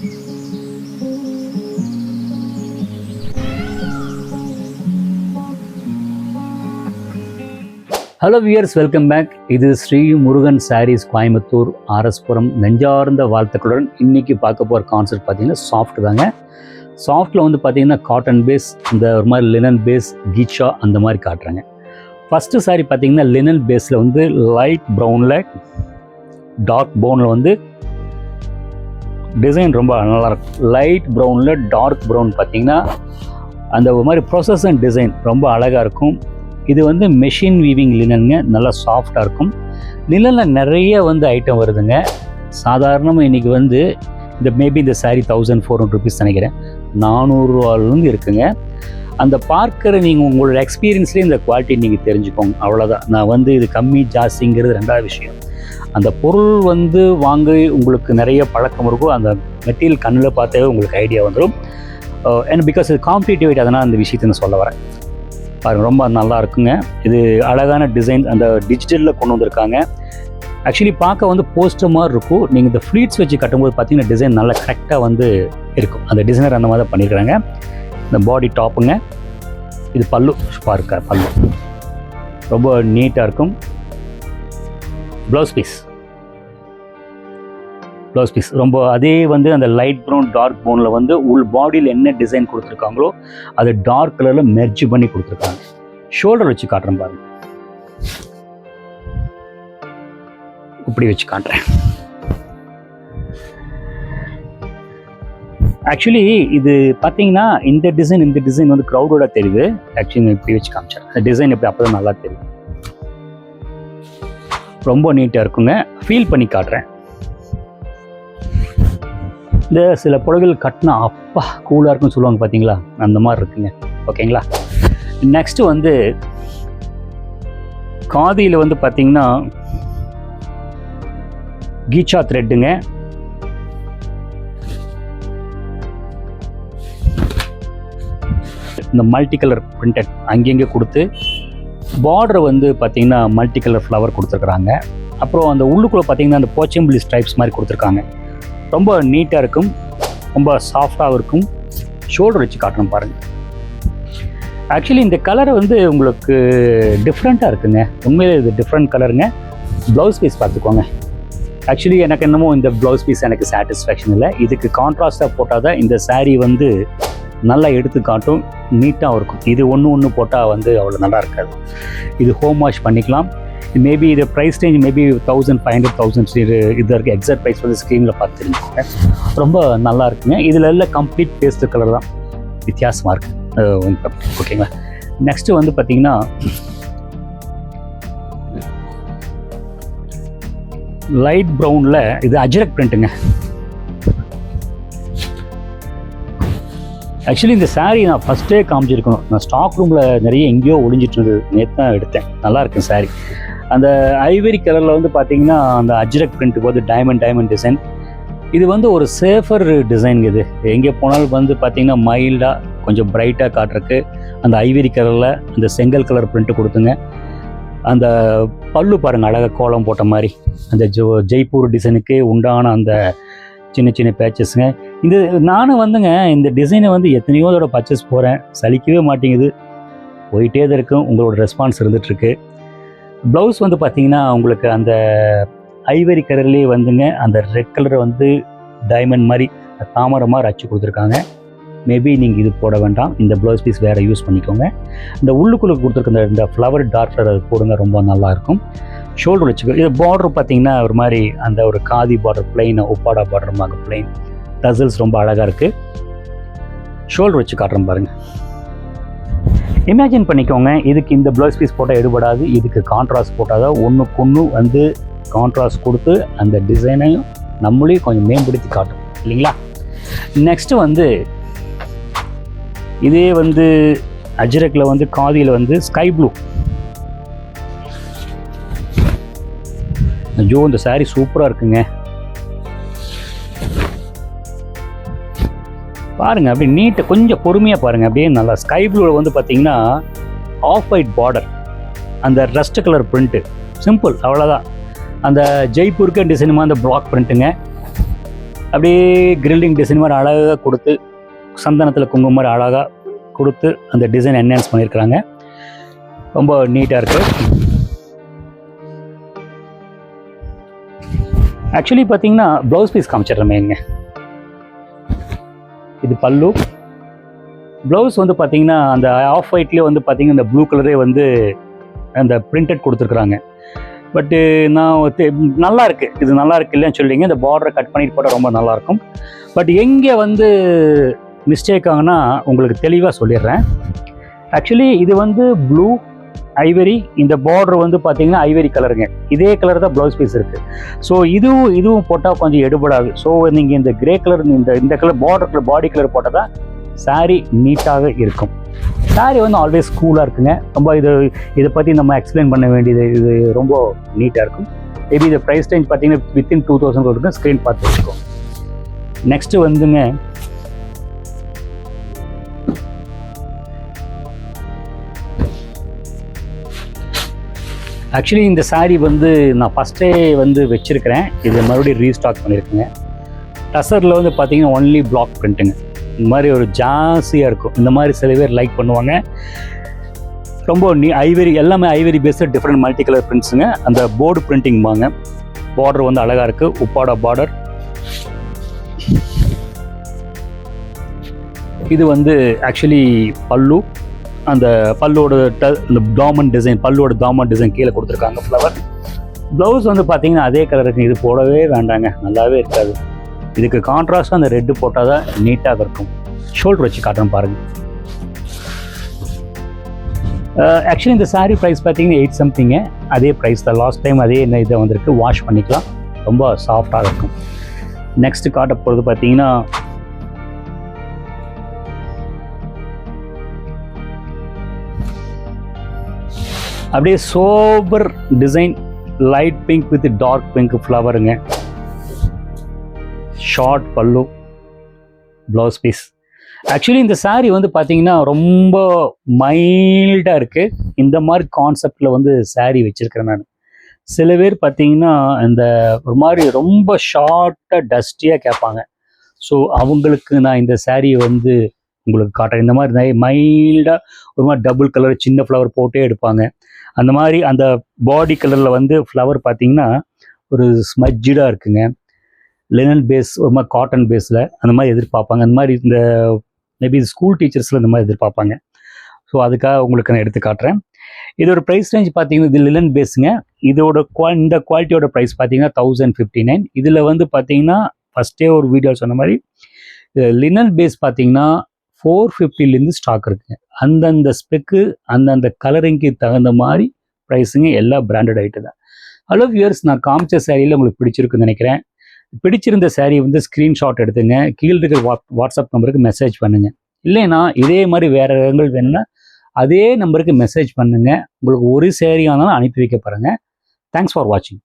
Hello wears welcome back இது ஸ்ரீ முருகன் சாரீஸ் கோயம்புத்தூர் ஆர்எஸ்புரம் நெஞ்சார்ந்த வாழ்த்துக்களுடன் இன்னைக்கு பார்க்க போகிற கான்செப்ட் பார்த்தீங்கன்னா சாஃப்ட் தாங்க. சாஃப்ட்டில் வந்து பார்த்தீங்கன்னா காட்டன் பேஸ் இந்த ஒரு மாதிரி லினன் பேஸ் கீச்சா அந்த மாதிரி காட்டுறாங்க. ஃபஸ்ட்டு சாரி பார்த்தீங்கன்னா லினன் பேஸில் வந்து லைட் ப்ரௌனில் டார்க் ப்ரௌனில் வந்து டிசைன் ரொம்ப நல்லா இருக்கும் லைட் ப்ரௌனில் டார்க் ப்ரௌன் பார்த்தீங்கன்னா அந்த ஒரு மாதிரி ப்ரொசஸ் அண்ட் டிசைன் ரொம்ப அழகாக இருக்கும். இது வந்து மெஷின் வீவிங் லினனுங்க நல்லா சாஃப்டாக இருக்கும். நிழலில் நிறைய வந்து ஐட்டம் வருதுங்க. சாதாரணமாக இன்றைக்கி வந்து இந்த மேபி இந்த sari thousand four hundred rupees நினைக்கிறேன். நானூறுரூவாலேருந்து இருக்குங்க. அந்த பார்க்குற நீங்கள் உங்களோட எக்ஸ்பீரியன்ஸ்லேயே இந்த குவாலிட்டி நீங்கள் தெரிஞ்சுக்கோங்க. அவ்வளோதான் நான் வந்து இது கம்மி ஜாஸ்திங்கிறது ரெண்டாவது விஷயம். அந்த பொருள் வந்து வாங்க உங்களுக்கு நிறைய பழக்கம் இருக்கும். அந்த மெட்டீரியல் கண்ணில் பார்த்தாவே உங்களுக்கு ஐடியா வந்துடும் அண்ட் பிகாஸ் இது காம்படிட்டிவ் அதனால் அந்த விஷயத்தை நான் சொல்ல வரேன். பாருங்கள் ரொம்ப நல்லா இருக்குங்க. இது அழகான டிசைன் அந்த டிஜிட்டலில் கொண்டு வந்திருக்காங்க. ஆக்சுவலி பார்க்க வந்து போஸ்டர் மாதிரி இருக்கும். நீங்கள் இந்த ஃப்ளீட்ஸ் வச்சு கட்டும்போது பார்த்தீங்கன்னா டிசைன் நல்லா கரெக்டாக வந்து இருக்கும். அந்த டிசைனர் அந்த மாதிரி தான் பண்ணியிருக்கிறாங்க இந்த பாடி டாப்புங்க இது பல்லு. பாருக்க பல்லு ரொம்ப நீட்டாக இருக்கும். ப்ளவுஸ் பீஸ் ப்ளவுஸ் பீஸ் ரொம்ப அதே வந்து அந்த லைட் ப்ரௌன் டார்க் ப்ரௌனில் வந்து உள் பாடியில் என்ன டிசைன் கொடுத்துருக்காங்களோ அதை டார்க் கலரில் மெர்ஜ் பண்ணி கொடுத்துருக்காங்க. ஷோல்டர் வச்சு காட்டுறேன் பாருங்க. இப்படி வச்சு காட்டுறேன். ஆக்சுவலி இது பார்த்தீங்கன்னா இந்த டிசைன் இந்த டிசைன் வந்து க்ரௌடோட தெரியுது. ஆக்சுவலி இப்படி வச்சு காமிச்சேன் அந்த டிசைன் எப்படி அப்போ நல்லா தெரியும். ரொம்ப நீட்டாக இருக்குங்க. ஃபீல் பண்ணி காட்டுறேன். இந்த சில புடவைகள் கட்டினா அப்பா கூலாக இருக்குன்னு சொல்லுவாங்க பார்த்தீங்களா அந்த மாதிரி இருக்குங்க. ஓகேங்களா? நெக்ஸ்ட்டு வந்து காதியில் வந்து பார்த்தீங்கன்னா கீச்சா த்ரெட்டுங்க இந்த மல்டி கலர் பிரிண்டட் அங்கங்கே கொடுத்து பார்டர் வந்து பார்த்தீங்கன்னா மல்டி கலர் ஃப்ளவர் கொடுத்துருக்குறாங்க. அப்புறம் அந்த உள்ளுக்குள்ளே பார்த்தீங்கன்னா அந்த போச்சம்பிளி ஸ்ட்ரைப்ஸ் மாதிரி கொடுத்துருக்காங்க. ரொம்ப நீட்டாக இருக்கும். ரொம்ப சாஃப்டாகவும் இருக்கும். ஷோல்டர் வச்சு காட்டணும் பாருங்கள் ஆக்சுவலி இந்த கலர் வந்து உங்களுக்கு டிஃப்ரெண்ட்டாக இருக்குங்க. உண்மையிலே இது டிஃப்ரெண்ட் கலருங்க ப்ளவுஸ் பீஸ் பார்த்துக்கோங்க. ஆக்சுவலி எனக்கு என்னமோ இந்த ப்ளவுஸ் பீஸ் எனக்கு சாட்டிஸ்ஃபேக்ஷன் இல்லை. இதுக்கு கான்ட்ராஸ்டாக போட்டால் தான் இந்த சாரீ வந்து நல்லா எடுத்து காட்டும் நீட்டாகவும் இருக்கும். இது ஒன்று ஒன்று போட்டால் வந்து அவ்வளோ நல்லா இருக்காது. இது ஹோம் வாஷ் பண்ணிக்கலாம். மேபி இது price range maybe thousand five hundred thousand இது இது இருக்குது எக்ஸாக்ட் ப்ரைஸ் வந்து ஸ்க்ரீனில் பார்த்துருங்க ரொம்ப நல்லா இருக்குங்க. இதில் எல்லாம் கம்ப்ளீட் பேஸ்ட் கலர் தான் வித்தியாசமாக இருக்குது ஓகேங்களா நெக்ஸ்ட்டு வந்து பார்த்தீங்கன்னா லைட் ப்ரௌனில் இது அஜரக் பிரிண்ட்டுங்க ஆக்சுவலி இந்த சாரீ நான் ஃபஸ்ட்டே காமிச்சிருக்கணும். நான் ஸ்டாக் ரூமில் நிறைய எங்கேயோ ஒளிஞ்சிட்டு இருந்தது நேற்று தான் எடுத்தேன். நல்லா இருக்கும் saree. அந்த ஐவரி கலரில் வந்து பார்த்தீங்கன்னா அந்த அஜ்ரக் பிரிண்ட் போது டைமண்ட் டைமண்ட் டிசைன் இது வந்து ஒரு சேஃபர் டிசைன் இது. எங்கே போனாலும் வந்து பார்த்தீங்கன்னா மைல்டாக கொஞ்சம் பிரைட்டாக காட்டுறக்கு அந்த ஐவரி கலரில் அந்த செங்கல் கலர் பிரிண்ட்டு கொடுத்துங்க. அந்த பல்லு பாருங்கள் அழகாக கோலம் போட்ட மாதிரி. அந்த ஜோ ஜெய்ப்பூர் டிசைனுக்கு உண்டான அந்த சின்ன சின்ன பேச்சஸ்ங்க இது நானும் வந்துங்க இந்த டிசைனை வந்து எத்தனையோ தடவை பர்ச்சேஸ் போகிறேன் சலிக்கவே மாட்டேங்குது. போயிட்டே தான் இருக்கும் உங்களோட ரெஸ்பான்ஸ் இருந்துகிட்ருக்கு ப்ளவுஸ் வந்து பார்த்தீங்கன்னா உங்களுக்கு அந்த ஐவரி கலர்லேயே வந்துங்க அந்த ரெட் கலரை வந்து டைமண்ட் மாதிரி தாமரை மாதிரி அச்சு கொடுத்துருக்காங்க. மேபி நீங்கள் இது போட வேண்டாம். இந்த ப்ளவுஸ் பீஸ் வேறு யூஸ் பண்ணிக்கோங்க. இந்த உள்ளுக்குள்ளே கொடுத்துருக்க இந்த- ஃப்ளவர் டார்க் கலர் போடுங்க ரொம்ப நல்லாயிருக்கும் ஷோல்டர் வச்சுக்கோ இது பார்டர் பார்த்தீங்கன்னா ஒரு மாதிரி அந்த ஒரு khadi border plain Uppada border மாதிரி பிளைன் டசல்ஸ் ரொம்ப அழகாக இருக்குது ஷோல்டர் வச்சு காட்டுறேன் பாருங்கள் இமேஜின் பண்ணிக்கோங்க இதுக்கு இந்த ப்ளவுஸ் பீஸ் போட்டால் எடுபடாது இதுக்கு கான்ட்ராஸ்ட் போட்டால் தான் ஒன்றுக்கு ஒன்று வந்து கான்ட்ராஸ்ட் கொடுத்து அந்த டிசைனையும் நம்மளையும் கொஞ்சம் மேம்படுத்தி காட்டும் இல்லைங்களா? நெக்ஸ்ட்டு வந்து இதே வந்து அஜ்ரக்கில் வந்து காதியில் வந்து ஸ்கை ப்ளூ ஐயோ இந்த சாரீ சூப்பராக இருக்குங்க. பாருங்கள் அப்படியே நீட்டை கொஞ்சம் பொறுமையாக பாருங்கள் அப்படியே நல்லா ஸ்கை ப்ளூவில் வந்து பார்த்தீங்கன்னா ஆஃப் ஒயிட் பார்டர் அந்த ரஸ்ட் கலர் பிரிண்ட்டு சிம்பிள் அவ்வளோதான் அந்த ஜெய்ப்பூருக்கு டிசைனுமா அந்த பிளாக் பிரிண்ட்டுங்க அப்படியே கிரில்லிங் டிசைன் மாதிரி அழகாக கொடுத்து சந்தனத்தில் குங்குமம் மாதிரி அழகாக கொடுத்து அந்த டிசைன் என்ஹான்ஸ் பண்ணியிருக்கிறாங்க. ரொம்ப நீட்டாக இருக்குது ஆக்சுவலி பார்த்தீங்கன்னா ப்ளவுஸ் பீஸ் காமிச்சிடுறேன் மெயின்ங்க இது பல்லு. ப்ளவுஸ் வந்து பார்த்தீங்கன்னா அந்த ஆஃப் ஒயிட்லேயே வந்து பார்த்தீங்கன்னா இந்த ப்ளூ கலரே வந்து அந்த பிரிண்டட் கொடுத்துருக்குறாங்க. பட்டு நான் தெ- நல்லா இருக்குது இது நல்லா இருக்கு இல்லைன்னு சொல்லிங்க. இந்த பார்டரை கட் பண்ணிட்டு போட்டால் ரொம்ப நல்லாயிருக்கும் பட் எங்கே வந்து மிஸ்டேக் ஆகுனா உங்களுக்கு தெளிவாக சொல்லிடுறேன். ஆக்சுவலி இது வந்து ப்ளூ ஐவரி இந்த பார்டர் வந்து பார்த்தீங்கன்னா ஐவரி கலருங்க இதே கலர் தான் ப்ளவுஸ் பீஸ் இருக்குது ஸோ இதுவும் இதுவும் போட்டால் கொஞ்சம் எடுபடாது. ஸோ நீங்கள் இந்த கிரே கலர் இந்த இந்த colour border colour body colour போட்டால் தான் saree நீட்டாக இருக்கும். Saree வந்து ஆல்வேஸ் கூலாக இருக்குங்க. ரொம்ப இது இதை பற்றி நம்ம எக்ஸ்பிளைன் பண்ண வேண்டியது இது ரொம்ப நீட்டாக இருக்கும். மேபி இந்த ப்ரைஸ் ரேஞ்ச் பார்த்தீங்கன்னா வித்தின் டூ தௌசண்ட் இருக்கும் ஸ்க்ரீன் பார்த்து இருக்கும் நெக்ஸ்ட்டு வந்துங்க ஆக்சுவலி இந்த saree வந்து நான் ஃபஸ்ட்டே வந்து வச்சுருக்கிறேன். இது மறுபடியும் ரீஸ்டாக் பண்ணியிருக்கேங்க. டசரில் வந்து பார்த்தீங்கன்னா ஒன்லி பிளாக் பிரிண்ட்டுங்க இந்த மாதிரி ஒரு ஜாஸ்தியாக இருக்கும். இந்த மாதிரி சில பேர் லைக் பண்ணுவாங்க. ரொம்ப நீ ஐவரி எல்லாமே ivory based different multi colour பிரிண்ட்ஸுங்க அந்த போர்டு பிரிண்டிங் வாங்க. பார்டர் வந்து அழகாக இருக்குது உப்பாடா பார்டர் இது வந்து ஆக்சுவலி பல்லு. அந்த பல்லோட ட இந்த டாமன் டிசைன் பல்லோட டாமன் டிசைன் கீழே கொடுத்துருக்காங்க ஃப்ளவர் ப்ளவுஸ் வந்து பார்த்தீங்கன்னா அதே கலர் இருக்கு இது போடவே வேண்டாங்க. நல்லாவே இருக்காது. இதுக்கு கான்ட்ராஸ்டாக அந்த ரெட்டு போட்டால் தான் நீட்டாக இருக்கும். ஷோல்டர் வச்சு காட்டுறேன் பாருங்க. ஆக்சுவலி இந்த saree ப்ரைஸ் பார்த்தீங்கன்னா எயிட் சம்திங்கு அதே ப்ரைஸ் தான். லாஸ்ட் டைம் அதே என்ன இதை வந்திருக்கு வாஷ் பண்ணிக்கலாம். ரொம்ப சாஃப்டாக இருக்கும். நெக்ஸ்ட் காட்ட போகிறது பார்த்தீங்கன்னா அப்படியே sober design light pink with dark pink ஃப்ளவருங்க. Short pallu blouse piece actually இந்த சாரீ வந்து பார்த்தீங்கன்னா ரொம்ப மைல்டாக இருக்குது இந்த மாதிரி கான்செப்டில் வந்து சாரீ வச்சுருக்கிறேன் நான். சில பேர் பார்த்தீங்கன்னா இந்த ஒரு மாதிரி ரொம்ப ஷார்ட்டாக டஸ்டியாக கேட்பாங்க. ஸோ அவங்களுக்கு நான் இந்த சாரியை வந்து உங்களுக்கு காட்டுறேன். இந்த மாதிரி நிறைய மைல்டாக ஒரு மாதிரி டபுள் கலர் சின்ன ஃப்ளவர் போட்டே எடுப்பாங்க. அந்த மாதிரி அந்த பாடி கலரில் வந்து ஃப்ளவர் பார்த்தீங்கன்னா ஒரு ஸ்மஜ்ஜிடாக இருக்குங்க. லினன் பேஸ் ஒரு மாதிரி காட்டன் பேஸில் அந்த மாதிரி எதிர்பார்ப்பாங்க. அந்த மாதிரி இந்த மேபி ஸ்கூல் டீச்சர்ஸில் இந்த மாதிரி எதிர்பார்ப்பாங்க. ஸோ அதுக்காக உங்களுக்கு நான் எடுத்து காட்டுறேன். இதோட ப்ரைஸ் ரேஞ்ச் பார்த்தீங்கன்னா இது லினன் பேஸுங்க இதோட குவா இந்த குவாலிட்டியோட ப்ரைஸ் பார்த்தீங்கன்னா தௌசண்ட் ஃபிஃப்டி நைன் இதில் வந்து பார்த்தீங்கன்னா ஃபஸ்ட்டே ஒரு வீடியோ சொன்ன மாதிரி லினன் பேஸ் பார்த்தீங்கன்னா ஃபோர் ஃபிஃப்டிலேருந்து ஸ்டாக் இருக்குங்க அந்தந்த ஸ்பெக்கு அந்தந்த கலரிங்க்கு தகுந்த மாதிரி ப்ரைஸுங்க எல்லா பிராண்டட் ஐட்டம் தான். ஹலோ வியர்ஸ் நான் காமிச்ச சேரீயில் உங்களுக்கு பிடிச்சிருக்குன்னு நினைக்கிறேன். பிடிச்சிருந்த saree வந்து ஸ்க்ரீன்ஷாட் எடுத்துங்க. கீழே இருக்கிற வாட் வாட்ஸ்அப் நம்பருக்கு மெசேஜ் பண்ணுங்க. இல்லைன்னா இதே மாதிரி வேறு இடங்கள் வேணும்னா அதே நம்பருக்கு மெசேஜ் பண்ணுங்கள் உங்களுக்கு ஒரு சேரீ ஆனாலும் அனுப்பி வைக்க பாருங்கள் தேங்க்ஸ் ஃபார் வாட்சிங்